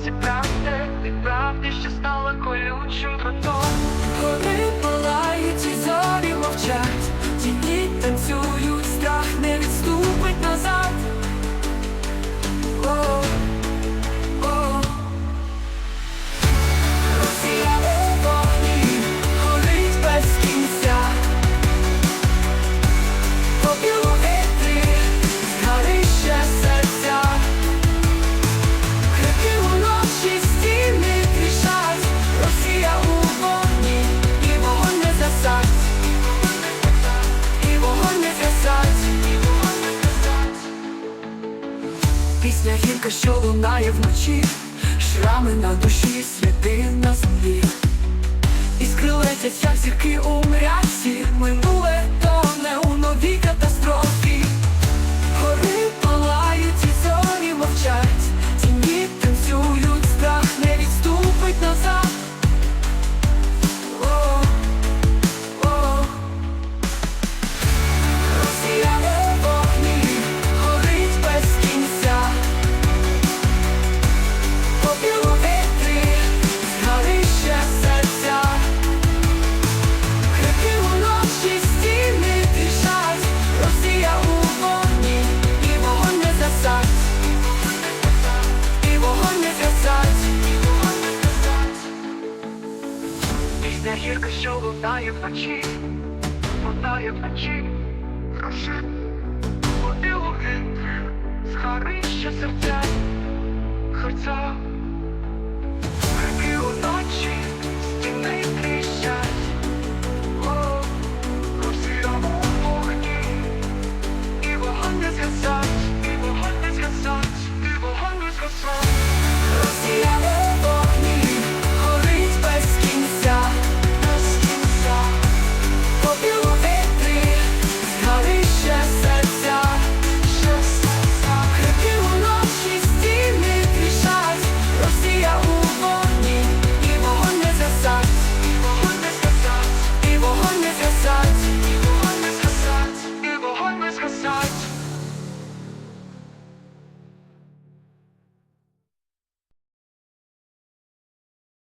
Всі правди, неправди, що стало колючою. пісня гірка, що лунає вночі, шрами на душі, сліди на землі. Іскри летять, як умрять. у мряці. Зірка, що лунає вночі, лунає вночі, руши, води луги, схари, що серця, харця.